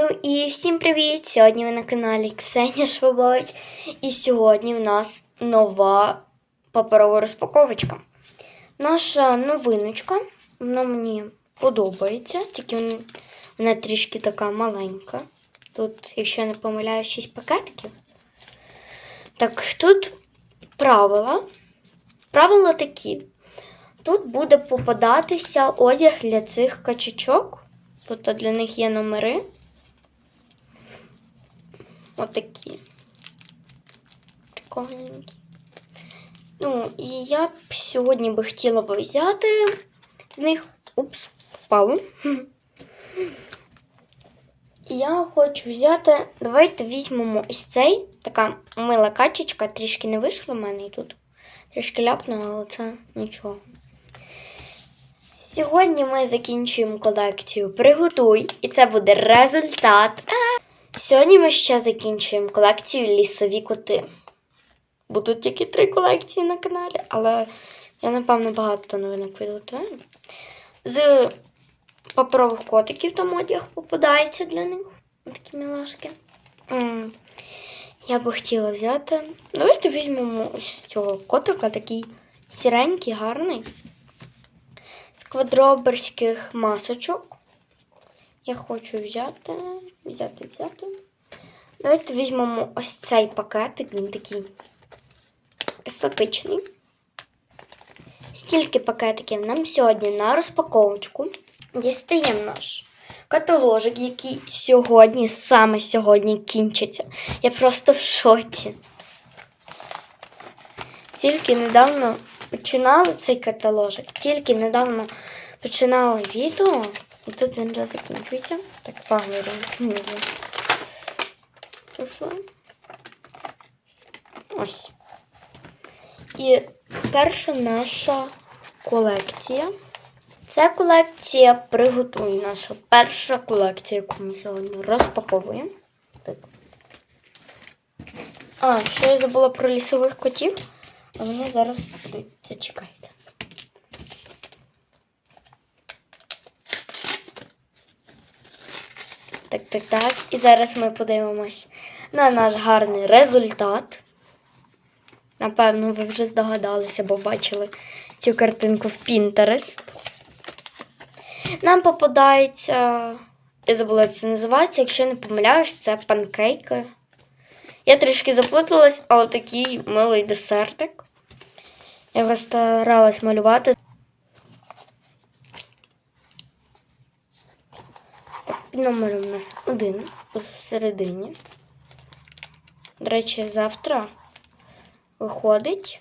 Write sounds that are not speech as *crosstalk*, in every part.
Ну і всім привіт! Сьогодні ви на каналі Ксенія Швабович. І сьогодні в нас нова паперова розпаковочка. Наша новиночка, вона мені подобається, тільки вона, трішки така маленька. Тут, якщо я не помиляю, 6 пакетиків. Так, тут правила. Правила такі. Тут буде попадатися одяг для цих качачок. Тут для них є номери. Отакі. Прикольненькі. Ну, і я б сьогодні би хотіла б взяти з них. Упс, впало. Я хочу взяти. Давайте візьмемо ось цей. Така мила качечка, трішки не вийшла в мене і тут. Трішки ляпнула, але це нічого. Сьогодні ми закінчуємо колекцію Приготуй, і це буде результат. Сьогодні ми ще закінчуємо колекцію Лісові коти. Будуть тільки три колекції на каналі, але я, напевно, багато новинок підготую. З паперових котиків там одяг попадається для них. Такі мілашки. Я би хотіла взяти. Давайте візьмемо ось цього котика, такий сіренький, гарний. З квадроберських масочок. Я хочу взяти, взяти, взяти. Давайте візьмемо ось цей пакетик, він такий естетичний. Стільки пакетиків нам сьогодні на розпаковочку. Дістаємо наш каталожик, який сьогодні, саме сьогодні кінчиться. Я просто в шоці. Тільки недавно починали цей каталожик, тільки недавно починали відео, і тут він вже закінчується. Так, поговоримо. Пішло. Ось. І перша наша колекція. Це колекція приготуй наша перша колекція, яку ми сьогодні розпаковуємо. Так. А, ще я забула про лісових котів, а вони зараз будуть. Так, так, так. І зараз ми подивимось на наш гарний результат. Напевно, ви вже здогадалися, бо бачили цю картинку в Pinterest. Нам попадається, я забула, як це називається, якщо я не помиляюсь, це панкейки. Я трішки заплуталась, але такий милий десертик. Я його старалась малювати. Номером у нас один посередині. До речі, завтра виходить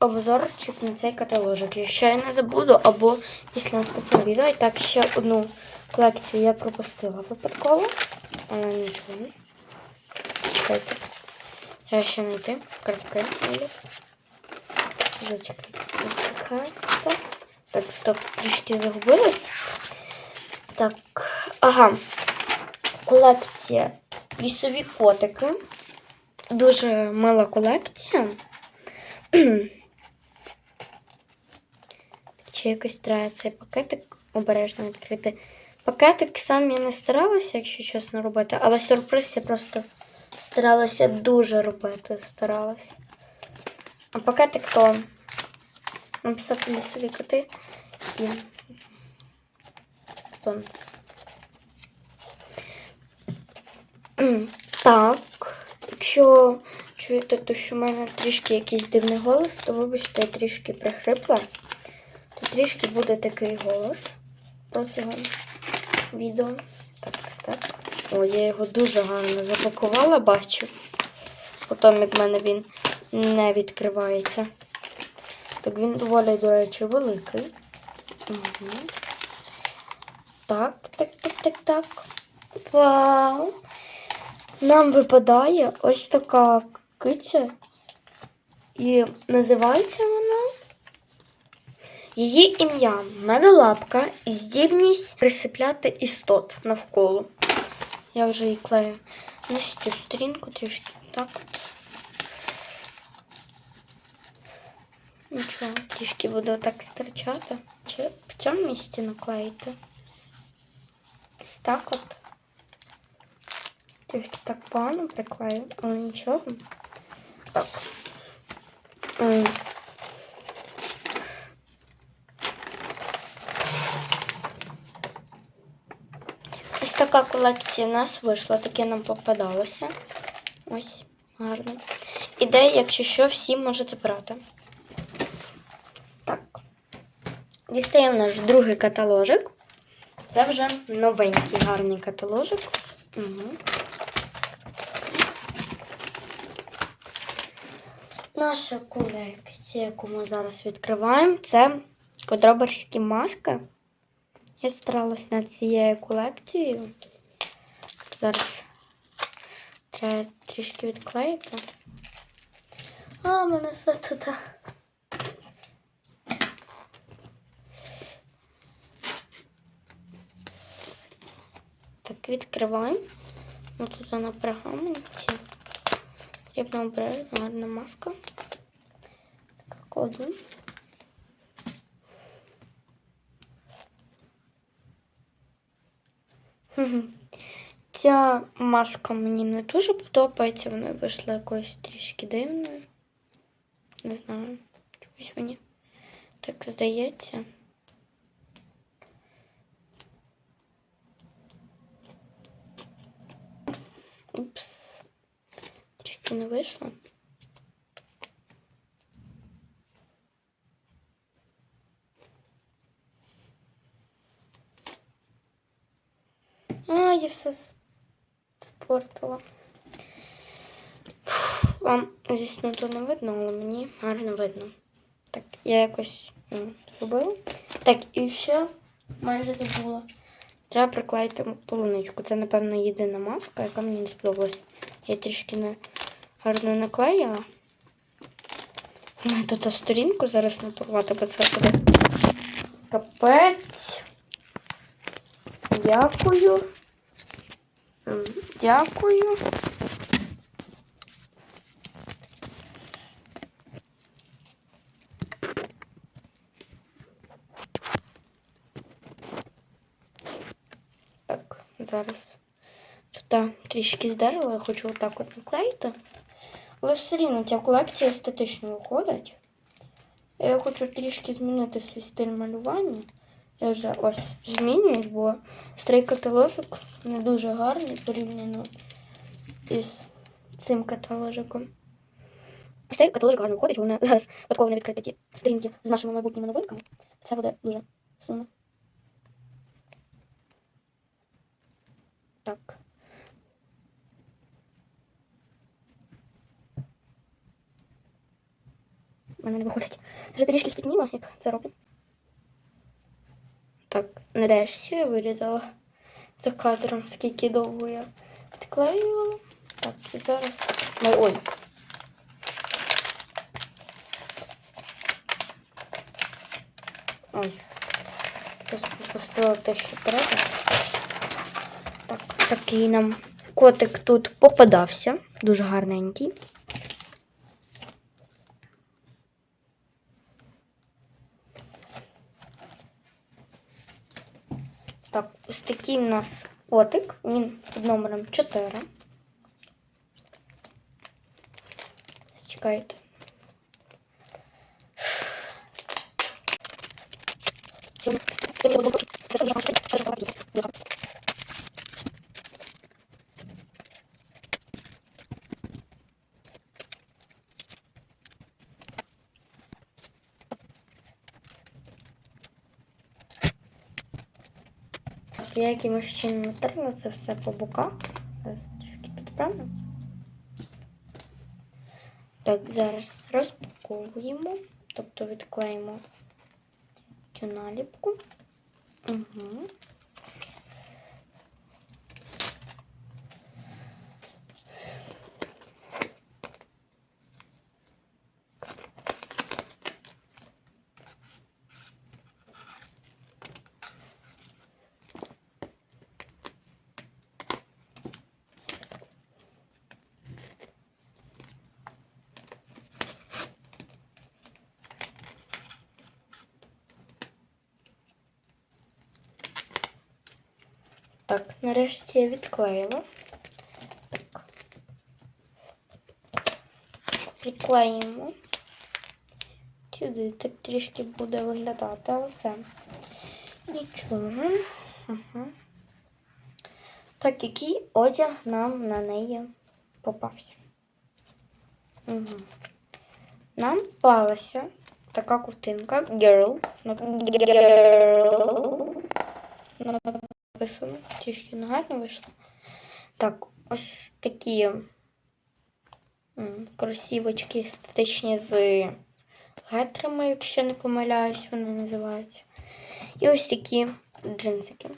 обзорчик на цей каталожик. Якщо я не забуду, або після наступного відео. І так, ще одну колекцію я пропустила випадково. Але нічого. Чекайте. Треба ще знайти картки. Зачекайте. Так, стоп, трішки загубилась. Так, ага. Колекція лісові котики. Дуже мила колекція. *clears throat* Чи якось треба цей пакетик обережно відкрити. Пакетик сам я не старалася, якщо чесно робити, але сюрприз я просто старалася дуже робити. Старалася. А пакетик то написати лісові коти сонце. Так, якщо чуєте, то що в мене трішки якийсь дивний голос, то вибачте, я трішки прихрипла. То трішки буде такий голос протягом відео. Так, так. О, я його дуже гарно запакувала, бачу. Потім від мене він не відкривається. Так, він доволі, до речі, великий. Угу. Так, так, так, так, так. Вау! Нам випадає ось така киця. І називається вона її ім'я медолапка і здібність присипляти істот навколо. Я вже її клею на цю сторінку трішки. Так. Нічого, трішки буду так стирчати. Чи в цьому місці наклеїти? Ось так от. Трішки так погано приклею, але нічого. Так. Ось така колекція в нас вийшла, таке нам попадалося. Ось, гарно. Ідея, якщо що, всі можете брати. Так. Дістаємо наш другий каталожик. Це вже новенький гарний каталожик. Угу. Наша колекція, яку ми зараз відкриваємо, це кодроберські маски. Я старалась над цією колекцією. Зараз треба трішки відклеїти. А, в мене все тут. Відкриваємо. Ось тут на пергаменті. Потрібно обережно, гарна маска. Так, кладу. Ця маска мені не дуже подобається, вона вийшла якоюсь трішки дивною. Не знаю, чомусь мені так здається. Упс. Трішки не вийшло. А, я все спортила. Вам, звісно, то не видно, але мені гарно видно. Так, я якось ну, зробила. Так, і ще майже забула. Треба приклеїти полуничку. Це, напевно, єдина маска, яка мені не сподобалась. Я трішки не гарно наклеїла. Ну, Тут сторінку зараз не порвати, бо це буде капець. Дякую. Дякую. Так, зараз тут трішки здерла, я хочу отак от наклеїти. Але все рівно ця колекція естетично виходить. Я хочу трішки змінити свій стиль малювання. Я вже ось змінююсь, бо старий каталожик не дуже гарний порівняно із цим каталожиком. Цей каталожик гарно виходить, головне зараз випадково не відкрити ті сторінки з нашими майбутніми новинками. Це буде дуже сумно. Так. У мене не виходить. Вже трішки спітніла, як це роблю. Так, нарешті я вирізала за кадром, скільки довго я підклеювала. Так, і зараз. Ой, ой. Ой. Зараз пропустила те, що треба. Так, такий нам котик тут попадався. Дуже гарненький. Ось такий у нас котик. Він під номером 4. Чекайте. Якимось чином натерла це все по боках. Зараз трішки підправлю. Так, зараз розпаковуємо, тобто відклеїмо цю наліпку. Угу. Так, нарешті я відклеїла. Так. Приклеїмо. Сюди так трішки буде виглядати, але це нічого. Ага. Так, який одяг нам на неї попався. Угу. Нам палася така картинка Girl. Girl. Написано. Трішки негарно вийшло. Так, ось такі кросівочки естетичні з гетрами, якщо не помиляюсь, вони називаються. І ось такі джинсики.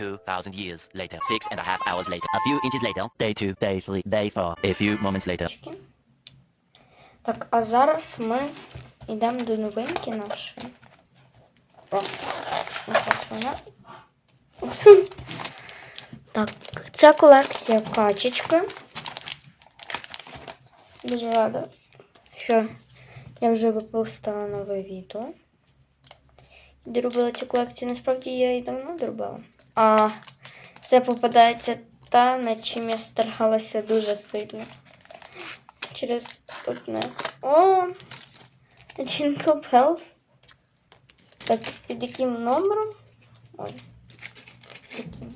Two thousand years later, six and a half hours later, a few inches later, day two, day three, day four, a few moments later. Так, а зараз ми йдемо до новинки нашої. О, ось вона. Так, це колекція качечки. Дуже рада, що я вже випустила нове відео. Доробила цю колекцію, насправді я її давно доробила. А це попадається та, над чим я старалася дуже сильно через одне. О! Jingle Bells. Так, під яким номером? Ой. Яким?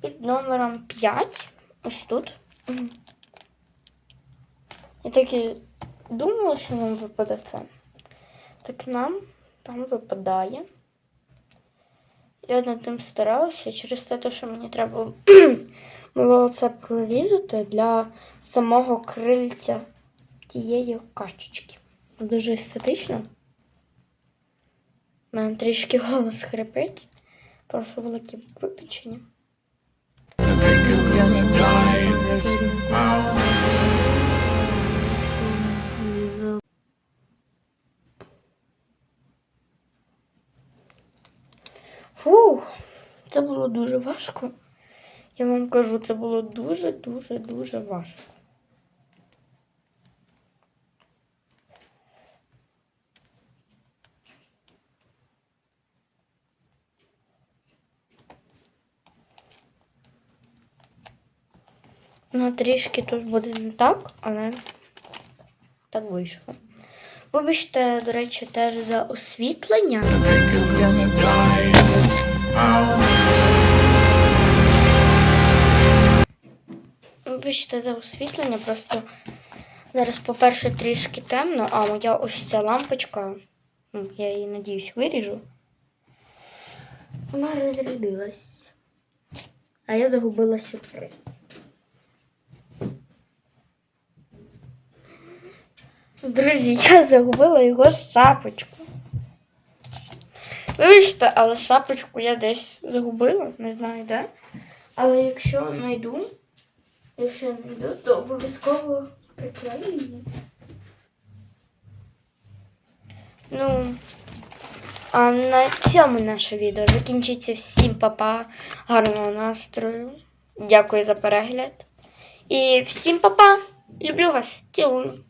Під номером 5. Ось тут. Я так і думала, що нам випаде це. Так нам там випадає. Я над тим старалася через те, що мені треба було це прорізати для самого крильця тієї качечки. Дуже естетично. У мене трішки голос хрипить. Прошу велике вибачення. Фух, це було дуже важко. Я вам кажу, це було дуже, дуже, дуже важко. Ну, трішки тут буде не так, але так вийшло. Вибачте, до речі, теж за освітлення. Вибачте за освітлення, просто зараз, по-перше, трішки темно, а моя ось ця лампочка, ну, я її, надіюсь, виріжу. Вона розрядилась. А я загубила сюрприз. Друзі, я загубила його шапочку. Вибачте, але шапочку я десь загубила, не знаю де. Але якщо знайду, якщо знайду, то обов'язково приклею. Ну, а на цьому наше відео закінчиться. Всім папа, гарного настрою. Дякую за перегляд. І всім папа. Люблю вас. Цілую.